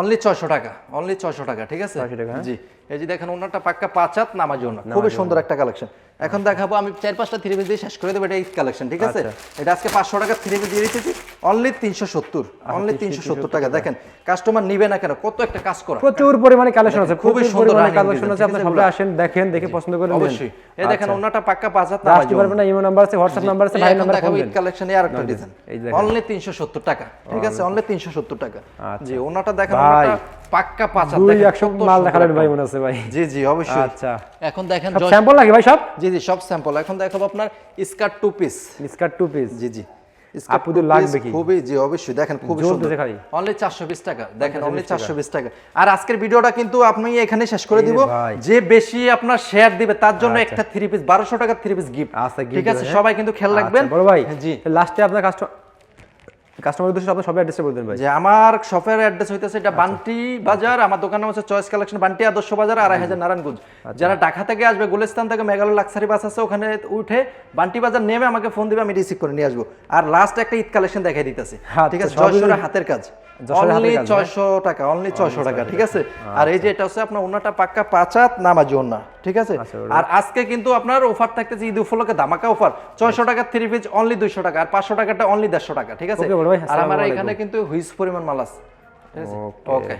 অনলি ছয়শো টাকা অনলি ছয়শো টাকা ঠিক আছে? 600 টাকা, হ্যাঁ? জি এই যে দেখেন ওনারটা পাক্কা পাঁচ হাত নামাজ ওনা খুবই সুন্দর একটা কালেকশন এখন দেখাবো আমি চার পাঁচটা থ্রি পিস দিয়ে শেষ করে দেবো এটা ঈদ কালেকশন ঠিক আছে? আচ্ছা। এটা আজকে পাঁচশো টাকা থ্রি পিস দিয়ে দিতেছি অনলি তিনশো সত্তর অনলি তিনশো সত্তর টাকা। দেখেন কাস্টমার নিবে না কেন? কত একটা কাজ করা। প্রচুর পরিমাণে কালেকশন আছে খুবই সুন্দর কালেকশন আছে আপনি সবাই আসেন দেখেন দেখে পছন্দ করে অবশ্যই। এই দেখেন ওনাটা পাক্কা পাঁচ হাত আসতে পারবেন না ইমো নাম্বার আছে হোয়াটসঅ্যাপ নাম্বার আছে ভাই নাম্বার ফোন দেন। কালেকশনে আর একটা ডিজাইন অনলি তিনশো সত্তর টাকা ঠিক আছে অনলি তিনশো সত্তর টাকা। আচ্ছা। জি ওনাটা দেখেন ওনাটা পাক্কা পাঁচ হাত দেখেন মাল দেখালেন ভাই মনে আছে ভাই। জি জি অবশ্যই। আচ্ছা। এখন দেখেন স্যাম্পল নাকি ভাই সব? জি জি সব স্যাম্পল এখন দেখাবো আপনার skirt two piece skirt two piece জি জি। আপুদের লাগবে কি? খুবই জি অবশ্যই। দেখেন খুবই সুন্দর। অনলি চারশো বিশ টাকা। দেখেন অনলি টাকা। আর আজকের ভিডিওটা কিন্তু আপনি এখানে শেষ করে দিব। যে বেশি আপনার শেয়ার দিবে তার জন্য একটা থ্রি পিস বারোশো টাকার থ্রি পিস গিফট আচ্ছা, ঠিক আছে? সবাই কিন্তু খেয়াল রাখবেন। আচ্ছা, বড় ভাই জি। লাস্টে আপনার কাস্টমার কাস্টমার উদ্দেশ্যে আপনার সবাই অ্যাড্রেসটা বলে দেন ভাই। যে আমার শপের অ্যাড্রেস হইতেছে এটা বান্টি বাজার আমার দোকান নাম হচ্ছে চয়েস কালেকশন বান্টি আদর্শ বাজার আড়াই হাজার নারায়ণগঞ্জ। যারা ঢাকা থেকে আসবে গুলিস্তান থেকে মেঘালয় লাক্সারি বাস আছে ওখানে উঠে বান্টি বাজার নেমে আমাকে ফোন দিবে আমি রিসিভ করে নিয়ে আসব। আর লাস্ট একটা ঈদ কালেকশন দেখাই দিতেছে। আচ্ছা, ঠিক আছে? হাতের কাজ। অনলি কাজ? ছয়শো টাকা অনলি ছয়শো টাকা ঠিক আছে? আর এই যে এটা হচ্ছে আপনার ওনাটা পাক্কা পাঁচাত নামাজি ওনা ঠিক আছে? আচ্ছা, আর আজকে কিন্তু আপনার অফার থাকতেছে ঈদ উপলক্ষে ধামাকা অফার। ছয়শো টাকা থ্রি পিস অনলি দুইশো টাকা আর পাঁচশো টাকাটা অনলি দেড়শো টাকা ঠিক আছে? আর আমার এখানে কিন্তু হুইজ পরিমাণ মাল আছে. ওকে